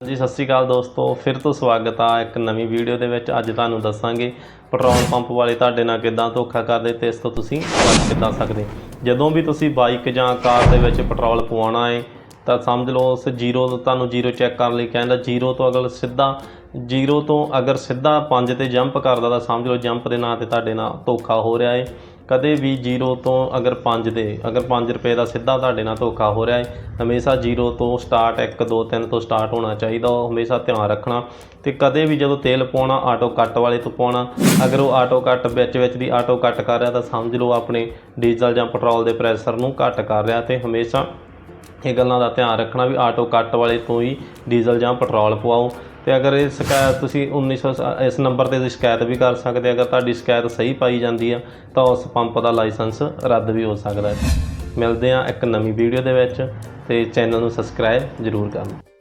ਜੀ, ਸਤਿ ਸ਼੍ਰੀ ਅਕਾਲ ਦੋਸਤੋ। ਫਿਰ ਤੋਂ ਸਵਾਗਤ ਆ ਇੱਕ ਨਵੀਂ ਵੀਡੀਓ ਦੇ ਵਿੱਚ। ਅੱਜ ਤੁਹਾਨੂੰ ਦੱਸਾਂਗੇ ਪੈਟਰੋਲ ਪੰਪ ਵਾਲੇ ਤੁਹਾਡੇ ਨਾਲ ਕਿੱਦਾਂ ਧੋਖਾ ਕਰਦੇ ਤੇ ਇਸ ਤੋਂ ਤੁਸੀਂ ਬਚ ਕਿੱਦਾਂ ਸਕਦੇ। ਜਦੋਂ ਵੀ ਤੁਸੀਂ ਬਾਈਕ ਜਾਂ ਕਾਰ ਦੇ ਵਿੱਚ ਪੈਟਰੋਲ ਪਵਾਉਣਾ ਹੈ ਤਾਂ ਸਮਝ ਲਓ ਉਸ ਜ਼ੀਰੋ ਤੁਹਾਨੂੰ ਜ਼ੀਰੋ ਚੈੱਕ ਕਰਨ ਲਈ ਕਹਿੰਦਾ। ਜ਼ੀਰੋ ਤੋਂ ਅਗਰ ਸਿੱਧਾ, ਜ਼ੀਰੋ ਤੋਂ ਅਗਰ ਸਿੱਧਾ 5 ਤੇ ਜੰਪ ਕਰਦਾ, ਤਾਂ ਸਮਝ ਲਓ ਜੰਪ ਦੇ ਨਾਂ ਤੇ ਤੁਹਾਡੇ ਨਾਲ ਧੋਖਾ ਹੋ ਰਿਹਾ ਹੈ ਕਦੇ ਵੀ ਜ਼ੀਰੋ ਤੋਂ ਅਗਰ 5 ਦੇ, ਅਗਰ 5 ਰੁਪਏ ਦਾ ਸਿੱਧਾ ਤੁਹਾਡੇ ਨਾਲ ਧੋਖਾ ਹੋ ਰਿਹਾ ਹੈ, ਹਮੇਸ਼ਾ ਜ਼ੀਰੋ ਤੋਂ ਸਟਾਰਟ 1 2 3 ਤੋਂ ਸਟਾਰਟ ਹੋਣਾ ਚਾਹੀਦਾ, ਉਹ ਹਮੇਸ਼ਾ ਧਿਆਨ ਰੱਖਣਾ। ਤੇ ਕਦੇ ਵੀ ਜਦੋਂ ਤੇਲ ਪਾਉਣਾ ਆਟੋ ਕੱਟ ਵਾਲੇ ਤੋਂ ਪਾਉਣਾ, ਅਗਰ ਉਹ ਆਟੋ ਕੱਟ ਵਿੱਚ ਵਿੱਚ ਦੀ ਆਟੋ ਕੱਟ ਕਰ ਰਿਹਾ ਤਾਂ ਸਮਝ ਲਓ ਆਪਣੇ ਡੀਜ਼ਲ ਜਾਂ ਪੈਟਰੋਲ ਦੇ ਪ੍ਰੈਸ਼ਰ ਨੂੰ ਘੱਟ ਕਰ ਰਿਹਾ ਤੇ ਹਮੇਸ਼ਾ ਇਹ ਗੱਲਾਂ ਦਾ ਧਿਆਨ ਰੱਖਣਾ ਵੀ ਆਟੋ ਕੱਟ ਵਾਲੇ ਤੋਂ ਹੀ ਡੀਜ਼ਲ ਜਾਂ ਪੈਟਰੋਲ ਪਵਾਓ। ਤੇ ਅਗਰ ਇਹ ਸ਼ਿਕਾਇਤ ਤੁਸੀਂ 1900 ਸ- ਇਸ ਨੰਬਰ ਤੇ ਤੁਸੀਂ ਸ਼ਿਕਾਇਤ ਵੀ ਕਰ ਸਕਦੇ ਅਗਰ ਤੁਹਾਡੀ ਸ਼ਿਕਾਇਤ ਸਹੀ ਪਾਈ ਜਾਂਦੀ ਆ, ਤਾਂ ਉਸ ਪੰਪ ਦਾ ਲਾਇਸੈਂਸ ਰੱਦ ਵੀ ਹੋ ਸਕਦਾ ਹੈ। ਮਿਲਦੇ ਆ ਇੱਕ ਨਵੀਂ ਵੀਡੀਓ ਦੇ ਵਿੱਚ ਤੇ ਚੈਨਲ ਨੂੰ ਸਬਸਕ੍ਰਾਈਬ ਜ਼ਰੂਰ ਕਰਨਾ।